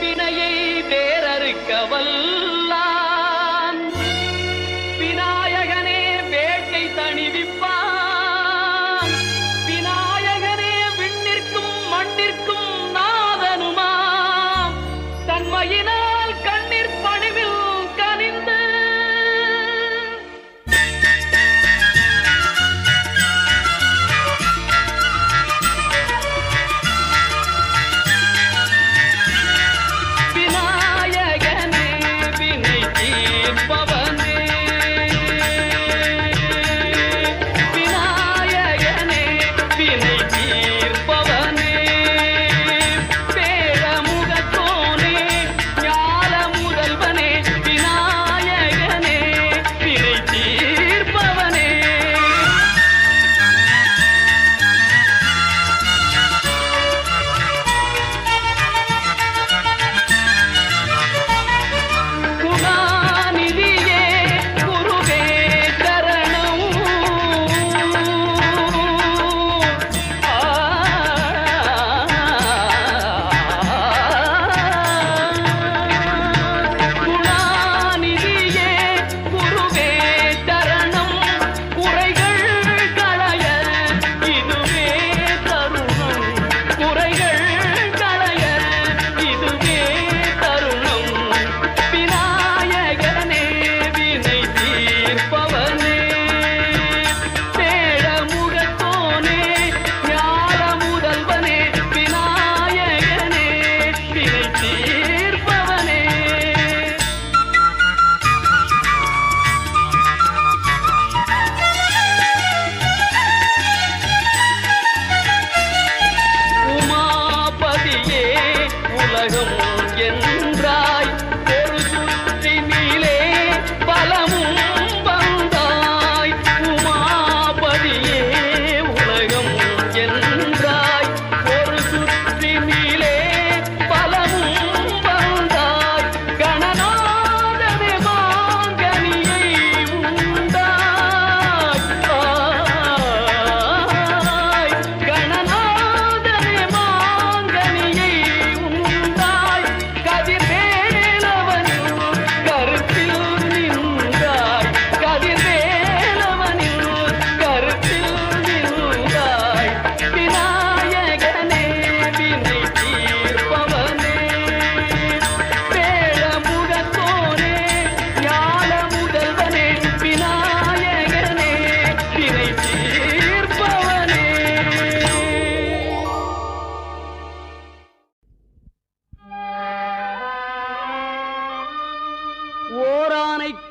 வினையை வேறறுக்க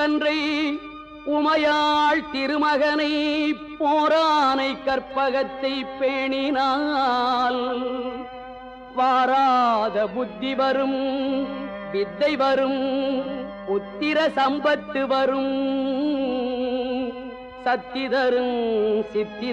ஓரானை கன்றை உமையாள் திருமகனை போரானை கற்பகத்தை பேணினால் வாராத புத்தி வரும் வித்தை வரும் புத்திர சம்பத்து வரும். சத்தி தரும் சித்தி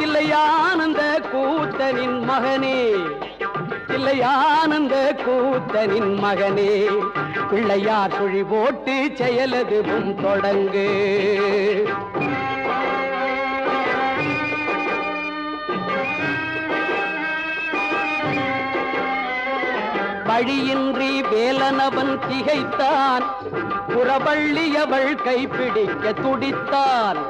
தில்லையானந்த கூத்தனின் மகனே. தில்லையானந்த கூத்தனின் மகனே. பிள்ளையார் சுழி போட்டு செயலதுவும் தொடங்கு. வழியின்றி வேலனவன் திகைத்தான். புறவள்ளியவள் கைப்பிடிக்க துடித்தான்.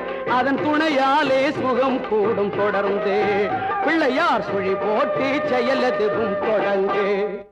அதன் துணையாலே சுகம் கூடும் தொடர்ந்து. பிள்ளையார் சுழி போட்டி செயலதுவும் தொடங்கு.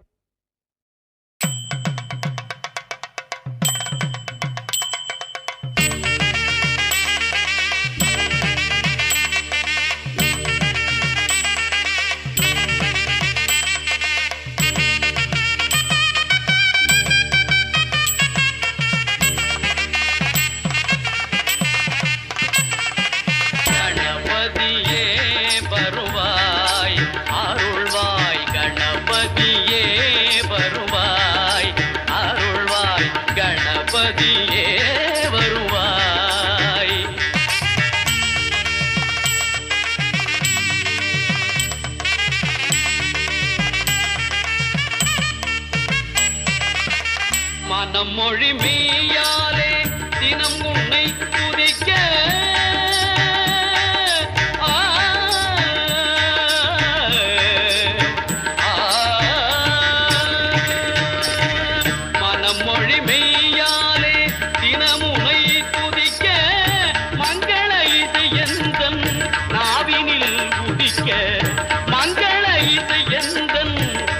மங்கள இது எந்த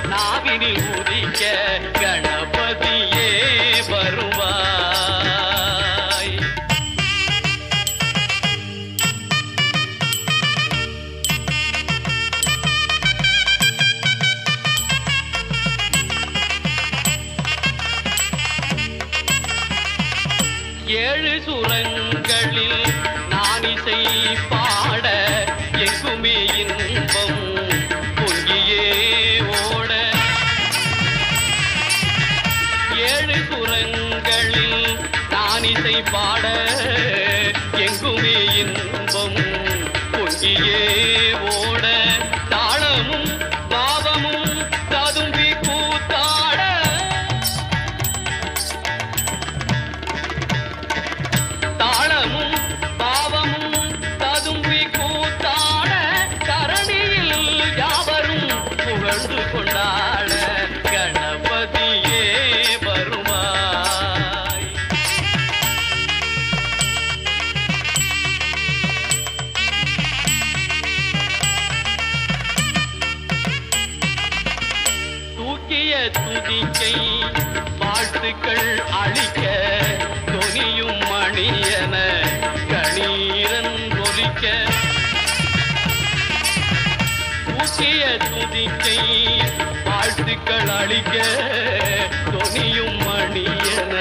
நாவினில் உதிக்க. கணப நான் தூக்கிய துதிக்கை வாழ்த்துக்கள் அளிக்க துணியும் மணியன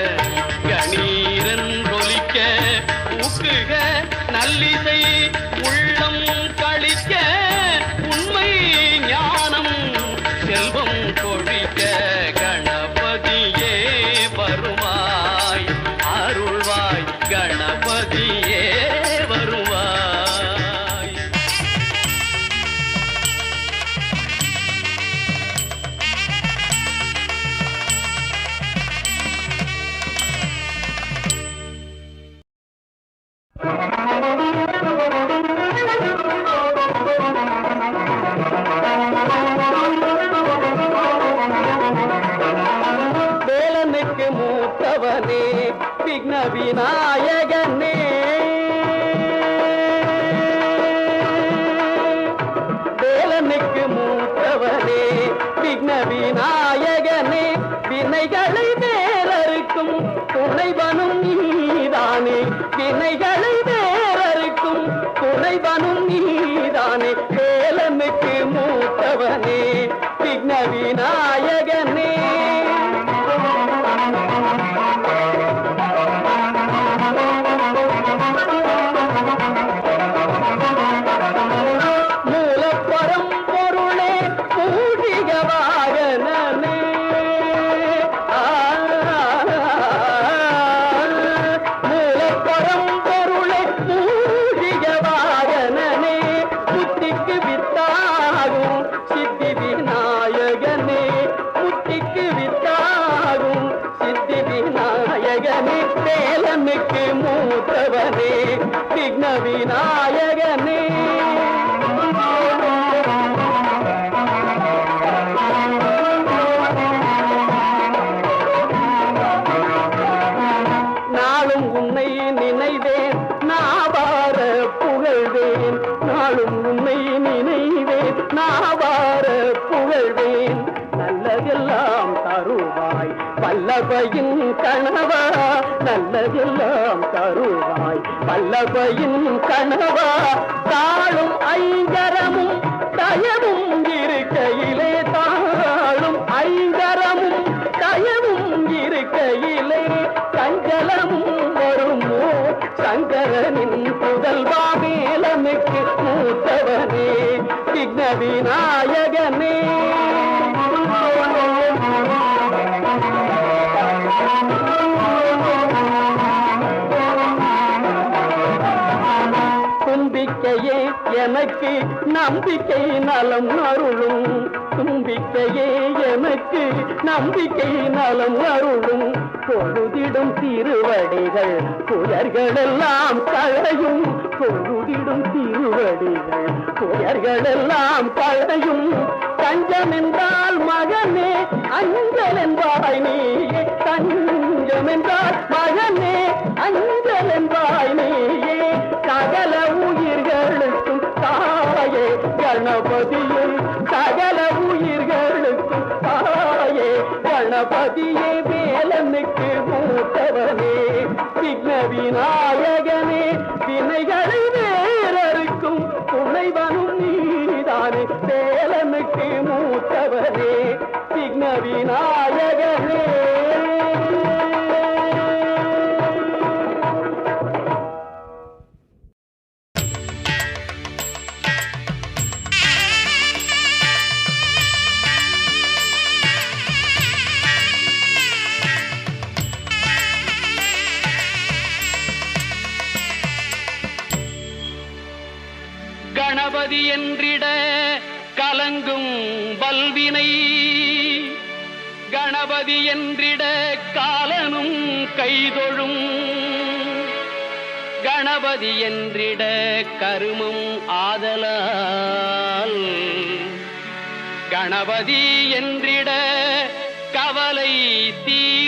கணீரன் ஒலிக்க ஊக்குக நல்லிசை விநாயகனே வேலனுக்கு மூத்தவனே விக்ன விநாயகனே. வினைகளை வேறருக்கும் துணைவனும் நீதானே. வினைகளை வேறருக்கும் துணைவனும் நீதானே. வேலனுக்கு மூத்தவனே. உன்னை நினைவேன். நாவார புகழ்வேன். நாளும் உன்னை நினைவேன். நாவார புகழ்வேன். நல்லதெல்லாம் தருவாய். பல்லபையின் கணவா நல்லதெல்லாம் தருவாய். பல்லபையின் கணவா தாழும் ஐங்கரமும் தயவும் இருக்கையிலே தாழும் ஐங்கரமும் தயவும் இருக்கையில் நம்பிக்கை நலம் அருளும். தும்பிக்கையே எனக்கு நம்பிக்கை நலம் அருளும். பொழுதிடும் திருவடிகள் புயர்களெல்லாம் களையும். பொழுதிடும் திருவடிகள் புயர்களெல்லாம் களையும். தஞ்சம் என்றால் மகனே அஞ்சல் என்பாய் நீ. தஞ்சம் என்றால் மகனே அஞ்சல் என்பாய் நீ. கணபதியும் சகல உயிர்களுக்கும் தாயே. கணபதியே வேலனுக்கு மூத்தவனே. விக்ன விநாயகனே வினைகளை வேறருக்கும் துணைவனும் நீதானே. வேலனுக்கு மூத்தவனே விக்ன விநாயகனே கணபதி என்றிட கருமம் ஆதலால். கணபதி என்றிட கவலை தீருமே